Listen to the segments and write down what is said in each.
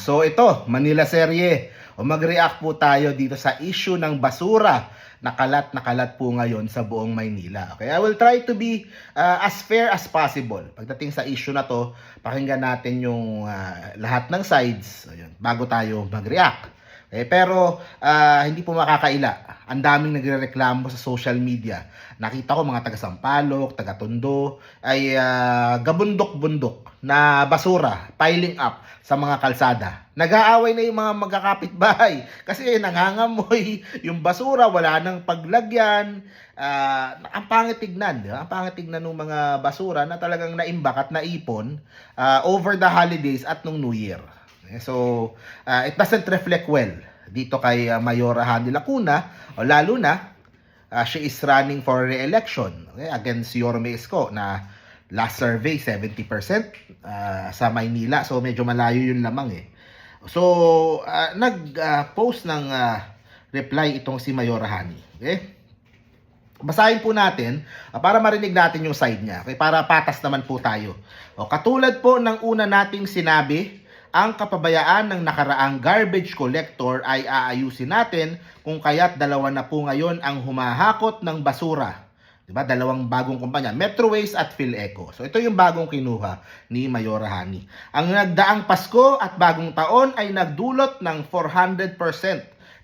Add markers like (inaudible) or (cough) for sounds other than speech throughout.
So ito, Manila Serye. O mag-react po tayo dito sa issue ng basura na kalat na kalat po ngayon sa buong Maynila. Okay, I will try to be uh, as fair as possible. Pagdating sa issue na to, pakinggan natin yung uh, lahat ng sides Ayun, bago tayo mag-react. Okay, pero ah, hindi po makakaila. Ang daming nagrereklamo sa social media. Nakita ko mga taga Sampaloc, taga Tondo ay ah, gabundok-bundok na basura piling up sa mga kalsada. Nag-aaway na yung mga magkakapitbahay (laughs) kasi nangangamoy yung basura, wala nang paglagyan. Ah, ang pangit tignan, di ba? Ang pangit tignan ng mga basura na talagang naimbak at naipon ah, over the holidays at nung New Year. Eh, So, uh, it doesn't reflect well dito kay uh, Mayora Handy Lacuna, o lalo na, uh, she is running for re-election okay, against Yorme Isko na last survey 70% uh, sa Maynila. So, medyo malayo yung lamang eh. So, uh, nag-post ng uh, reply itong si Mayora Hani. Okay? Basahin po natin ah, para marinig natin yung side niya. Okay? Para patas naman po tayo. O, katulad po ng una nating sinabi, ang kapabayaan ng nakaraang garbage collector ay aayusin natin kung kaya't dalawa na po ngayon ang humahakot ng basura. 'Di ba? Dalawang bagong kumpanya, Metroways at PhilEco. So ito yung bagong kinuha ni Mayora Hani. Ang nagdaang Pasko at bagong taon ay nagdulot ng 400%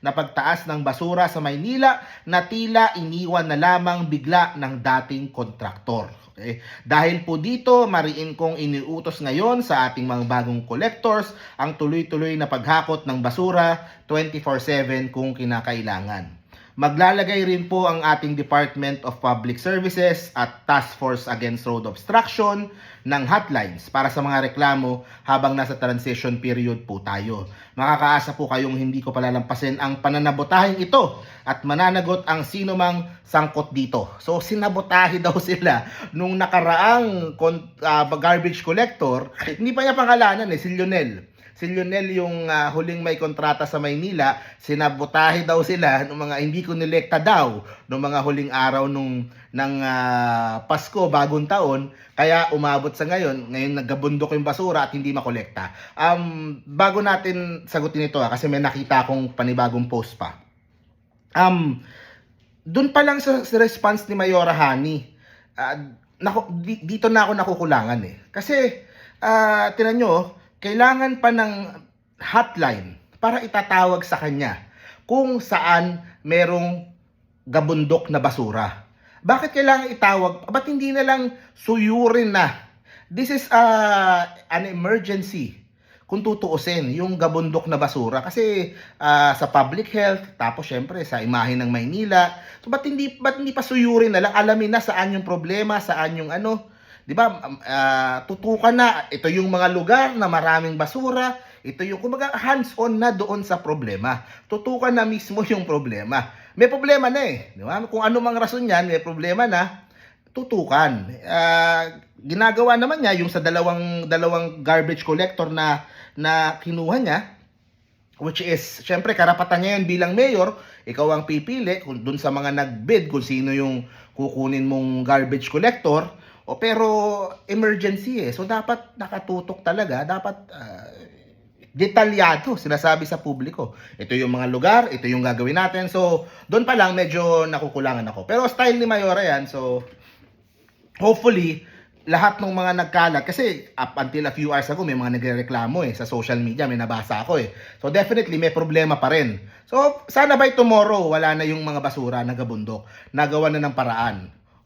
na pagtaas ng basura sa Maynila na tila iniwan na lamang bigla ng dating kontraktor. Okay? Dahil po dito, mariin kong iniutos ngayon sa ating mga bagong collectors ang tuloy-tuloy na paghakot ng basura 24-7 kung kinakailangan. Maglalagay rin po ang ating Department of Public Services at Task Force Against Road Obstruction ng hotlines para sa mga reklamo habang nasa transition period po tayo. Makakaasa po kayong hindi ko palalampasin ang pananabotahin ito at mananagot ang sino mang sangkot dito. So sinabotahe daw (laughs) sila nung nakaraang ah, garbage collector, hindi pa niya pangalanan eh, si Lionel si Lionel yung ah, huling may kontrata sa Maynila, sinabotahe daw sila ng mga hindi ko nilekta daw ng mga huling araw nung ng ah, Pasko, bagong taon, kaya umabot sa ngayon, ngayon naggabundok yung basura at hindi makolekta. Um, bago natin sagutin ito ah, kasi may nakita akong panibagong post pa. Um, doon pa lang sa, sa response ni Mayora Hani, ah, naku, di- dito na ako nakukulangan eh. Kasi, ah, tinan nyo, oh, kailangan pa ng hotline para itatawag sa kanya kung saan merong gabundok na basura. Bakit kailangan itawag? Ba't hindi na lang suyurin na? This is uh, an emergency kung tutuusin yung gabundok na basura kasi ah, sa public health tapos syempre sa imahe ng Maynila so ba't hindi ba't hindi pa suyurin na lang alamin na saan yung problema saan yung ano 'di ba? Ah, tutukan na ito yung mga lugar na maraming basura ito yung kumbaga hands-on na doon sa problema. Tutukan na mismo yung problema. May problema na eh di ba? Kung ano mang rason yan may problema na tutukan. Ah, ginagawa naman niya yung sa dalawang dalawang garbage collector na na kinuha niya which is syempre karapatan niya yun bilang mayor ikaw ang pipili kung dun sa mga nag-bid kung sino yung kukunin mong garbage collector o pero emergency eh so dapat nakatutok talaga dapat ah, detalyado sinasabi sa publiko. Ito yung mga lugar, ito yung gagawin natin. So, doon pa lang medyo nakukulangan ako. Pero style ni Mayora yan. So, hopefully, lahat ng mga nagkalat, kasi up until a few hours ago, may mga nagrereklamo eh, sa social media, may nabasa ako eh. So definitely, may problema pa rin. So sana by tomorrow, wala na yung mga basura na gabundok. Nagawa na ng paraan.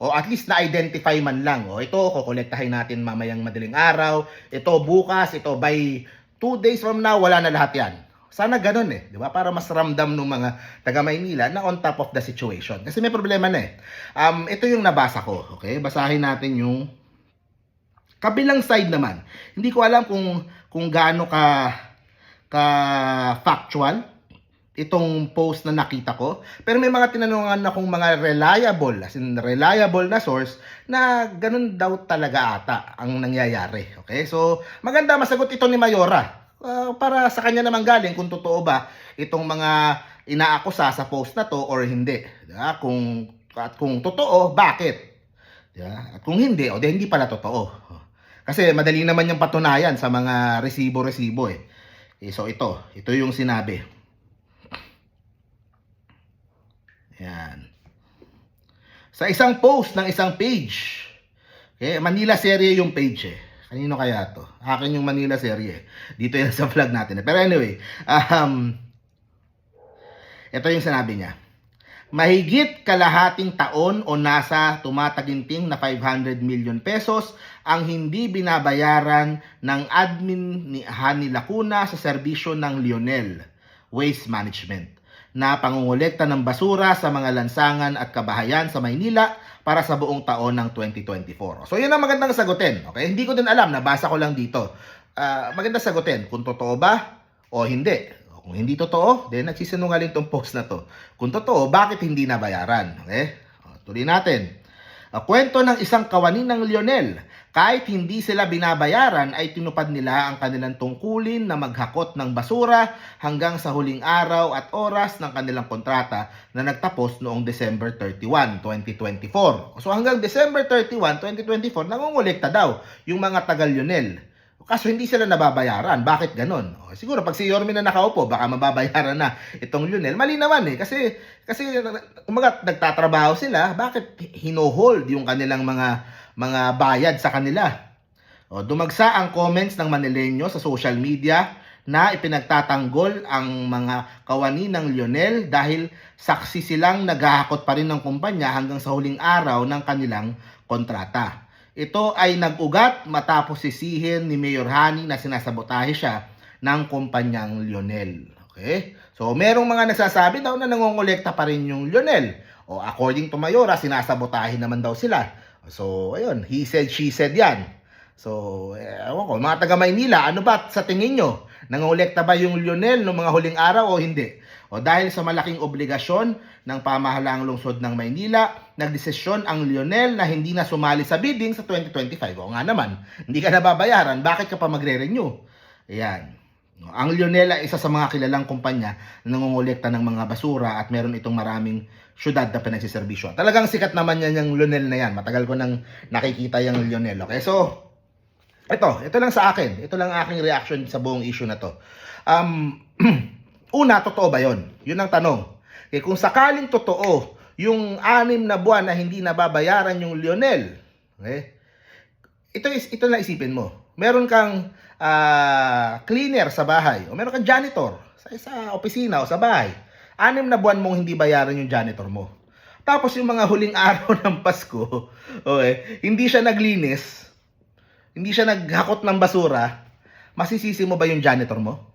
O at least na-identify man lang. O ito, kukolektahin natin mamayang madaling araw. Ito bukas, ito by two days from now, wala na lahat yan. Sana ganun eh, di ba? Para mas ramdam ng mga taga Maynila na on top of the situation. Kasi may problema na eh. Um, ito yung nabasa ko, okay? Basahin natin yung kabilang side naman. Hindi ko alam kung kung gaano ka ka factual itong post na nakita ko. Pero may mga tinanungan akong mga reliable, as in reliable na source, na ganun daw talaga ata ang nangyayari. Okay? So, maganda masagot ito ni Mayora. Ah, para sa kanya naman galing kung totoo ba itong mga inaakusa sa post na to or hindi. Diba? Kung, at kung totoo, bakit? Diba? At kung hindi, o di hindi pala totoo. Kasi madali naman yung patunayan sa mga resibo-resibo eh. Okay, so ito, ito yung sinabi. Yan. Sa isang post ng isang page. Okay, Manila serye yung page eh. Kanino kaya to? Akin yung Manila serye. Dito yan (laughs) sa vlog natin. Pero anyway, um, ito yung sinabi niya. Mahigit kalahating taon o nasa tumataginting na 500 million pesos ang hindi binabayaran ng admin ni Hani Lacuna sa serbisyo ng Lionel Waste Management na pangungulekta ng basura sa mga lansangan at kabahayan sa Maynila para sa buong taon ng 2024. So yun ang magandang sagutin. Okay? Hindi ko din alam, nabasa ko lang dito. Ah, maganda sagutin kung totoo ba o hindi. Kung hindi totoo, then nagsisinungaling tong post na to. Kung totoo, bakit hindi nabayaran? Okay? O, tuloy natin. Kwento ng isang kawani ng Lionel. Kahit hindi sila binabayaran ay tinupad nila ang kanilang tungkulin na maghakot ng basura hanggang sa huling araw at oras ng kanilang kontrata na nagtapos noong December 31, 2024. So hanggang December 31, 2024, nangungulekta daw yung mga taga Lionel. Kaso hindi sila nababayaran. Bakit ganon? O, siguro pag si Yorme na nakaupo, baka mababayaran na itong Lionel. Mali naman eh. Kasi, kasi umaga, nagtatrabaho sila, bakit hinohold yung kanilang mga mga bayad sa kanila? O, dumagsa ang comments ng Manileño sa social media na ipinagtatanggol ang mga kawani ng Lionel dahil saksi silang naghahakot pa rin ng kumpanya hanggang sa huling araw ng kanilang kontrata. Ito ay nag-ugat matapos sisihin ni Mayor Hani na sinasabotahe siya ng kumpanyang Lionel. Okay? So, merong mga nagsasabi daw na nangongolekta pa rin yung Lionel. O according to Mayora, sinasabotahe naman daw sila. So, ayun, he said, she said yan. So, eh, ko, mga taga Maynila, ano ba sa tingin nyo? Nangolekta ba yung Lionel noong mga huling araw o hindi? O dahil sa malaking obligasyon ng pamahalaang lungsod ng Maynila, nagdesisyon ang Lionel na hindi na sumali sa bidding sa 2025. O nga naman, hindi ka nababayaran, bakit ka pa magre-renew? Ayan. Ang Lionel ay isa sa mga kilalang kumpanya na nangongolekta ng mga basura at meron itong maraming syudad na pinagsiservisyo. Talagang sikat naman yan yung Lionel na yan. Matagal ko nang nakikita yung Lionel. Okay, so ito, ito lang sa akin. Ito lang aking reaction sa buong issue na to. Um, (clears throat) una, totoo ba yon? Yun ang tanong. Okay, kung sakaling totoo, yung anim na buwan na hindi nababayaran yung Lionel, okay? Ito, is, ito lang isipin mo. Meron kang ah, cleaner sa bahay, o meron kang janitor sa, sa opisina o sa bahay. Anim na buwan mong hindi bayaran yung janitor mo. Tapos yung mga huling (laughs) araw ng Pasko, okay, hindi siya naglinis, hindi siya naghakot ng basura, masisisi mo ba yung janitor mo?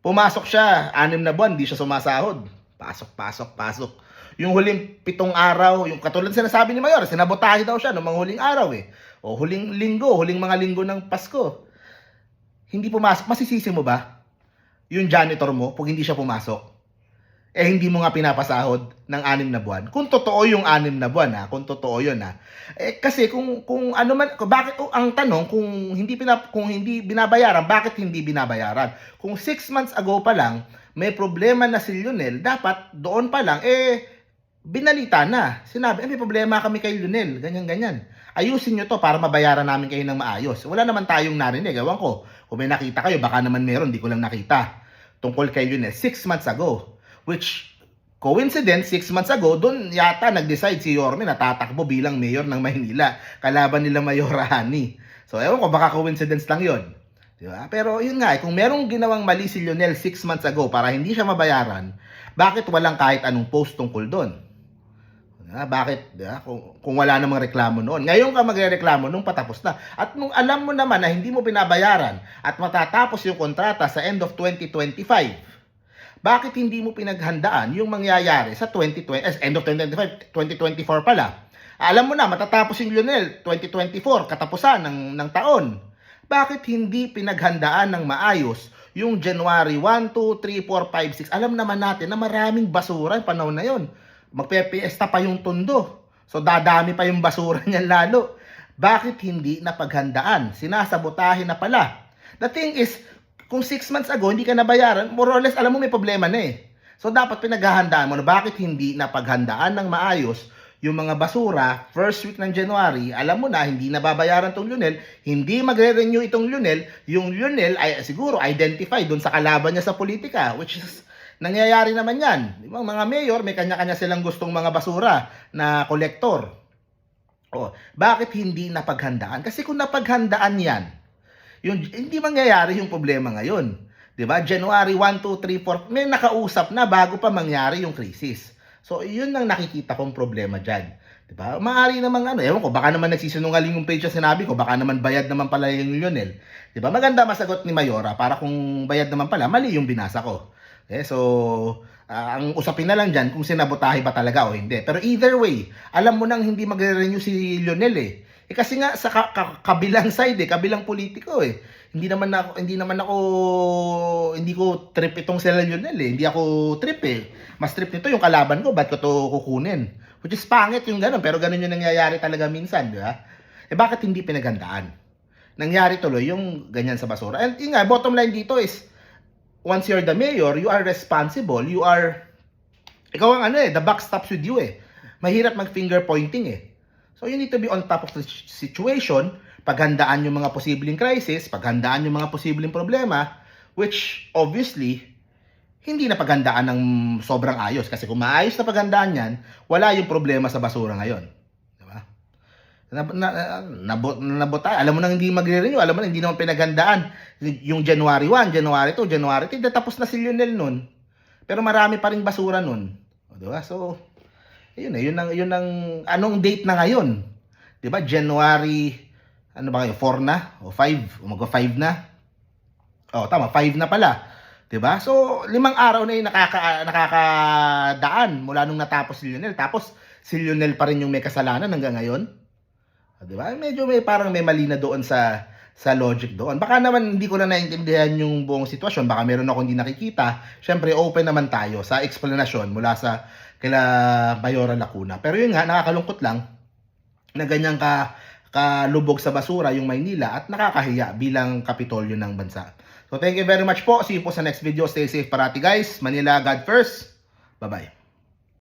Pumasok siya, anim na buwan, hindi siya sumasahod. Pasok, pasok, pasok. Yung huling pitong araw, yung katulad sinasabi ni Mayor, sinabotahe daw siya ng mga huling araw eh. O huling linggo, huling mga linggo ng Pasko. Hindi pumasok, masisisi mo ba? Yung janitor mo, pag hindi siya pumasok? Eh hindi mo nga pinapasahod ng anim na buwan. Kung totoo yung anim na buwan ha, kung totoo yun ha. Eh kasi kung kung ano man bakit kung ang tanong kung hindi pinap kung hindi binabayaran, bakit hindi binabayaran? Kung 6 months ago pa lang may problema na si Lionel, dapat doon pa lang eh binalita na. Sinabi, eh, may problema kami kay Lionel, ganyan ganyan. Ayusin nyo to para mabayaran namin kayo ng maayos. Wala naman tayong narinig, ewan ko. Kung may nakita kayo, baka naman meron, di ko lang nakita. Tungkol kay Lionel, 6 months ago. Which, coincidence, 6 months ago, doon yata nag-decide si Yorme na tatakbo bilang mayor ng Maynila. Kalaban nila Mayor Hani. So, ewan ko, baka coincidence lang yon. Di ba? Pero yun nga, eh, kung merong ginawang mali si Lionel 6 months ago para hindi siya mabayaran, bakit walang kahit anong post tungkol doon? Ah, bakit? Di ba? Kung, kung wala namang reklamo noon. Ngayon ka magrereklamo nung patapos na. At nung alam mo naman na hindi mo binabayaran at matatapos yung kontrata sa end of 2025, bakit hindi mo pinaghandaan yung mangyayari sa 2020, eh, end of 2025, 2024 pala? Alam mo na, matatapos yung Lionel, 2024, katapusan ng, ng taon. Bakit hindi pinaghandaan ng maayos yung January 1, 2, 3, 4, 5, 6? Alam naman natin na maraming basura yung panahon na yon. Magpepiesta pa yung tondo. So dadami pa yung basura niyan lalo. Bakit hindi napaghandaan? Sinasabotahe na pala. The thing is, kung 6 months ago hindi ka nabayaran, more or less alam mo may problema na eh. So dapat pinaghahandaan mo na bakit hindi napaghandaan ng maayos yung mga basura, first week ng January, alam mo na, hindi nababayaran tong Lunel, hindi magre-renew itong Lunel, yung Lunel ay siguro identify doon sa kalaban niya sa politika, which is nangyayari naman yan. Di ba? Mga mayor, may kanya-kanya silang gustong mga basura na kolektor. O, bakit hindi napaghandaan? Kasi kung napaghandaan yan, yung, hindi mangyayari yung problema ngayon. ba? January 1, 2, 3, 4, may nakausap na bago pa mangyari yung crisis. So, yun ang nakikita kong problema diyan. 'Di ba? Maari namang ano, ewan ko, baka naman nagsisinungaling yung page na sinabi ko, baka naman bayad naman pala yung Lionel. 'Di ba? Maganda masagot ni Mayora para kung bayad naman pala, mali yung binasa ko. Okay, so ah, ang usapin na lang diyan kung sinabotahe ba talaga o hindi. Pero either way, alam mo nang hindi magre-renew si Lionel eh. Eh kasi nga sa ka- ka- kabilang side eh, kabilang politiko eh. Hindi naman ako hindi naman ako hindi ko trip itong si Lionel eh. Hindi ako trip eh. Mas trip nito yung kalaban ko, ba't ko to kukunin? Which is pangit yung ganun, pero ganun yung nangyayari talaga minsan, di ba? Eh bakit hindi pinagandaan? Nangyari tuloy yung ganyan sa basura. And yun nga, bottom line dito is, once you're the mayor, you are responsible, you are, ikaw ang ano eh, the buck stops with you eh. Mahirap mag-finger pointing eh. So you need to be on top of the situation, paghandaan yung mga posibleng crisis, paghandaan yung mga posibleng problema, which obviously, hindi na paghandaan ng sobrang ayos. Kasi kung maayos na paghandaan yan, wala yung problema sa basura ngayon. Di ba? Na, na, nabot, nabot tayo. Alam mo nang hindi magre-renew, alam mo na hindi naman pinaghandaan. Yung January 1, January 2, January 3, tapos na si Lionel nun. Pero marami pa rin basura nun. O, di ba? So, yun eh, yun ang, yun ang, anong date na ngayon? Ba? January, ano ba ngayon, 4 na? O 5? O mag-5 na? O, tama, 5 na pala. ba? So, limang araw na 'yung nakaka nakakadaan mula nung natapos si Lionel. Tapos si Lionel pa rin yung may kasalanan hanggang ngayon. O, 'Di ba? Medyo may parang may mali na doon sa sa logic doon. Baka naman hindi ko na naintindihan yung buong sitwasyon. Baka meron ako hindi nakikita. Siyempre, open naman tayo sa explanation mula sa kila Mayora Lacuna. Pero yun nga, nakakalungkot lang na ganyan ka kalubog sa basura yung Maynila at nakakahiya bilang kapitolyo ng bansa. So thank you very much po. See you po sa next video. Stay safe parati guys. Manila, God first. Bye-bye.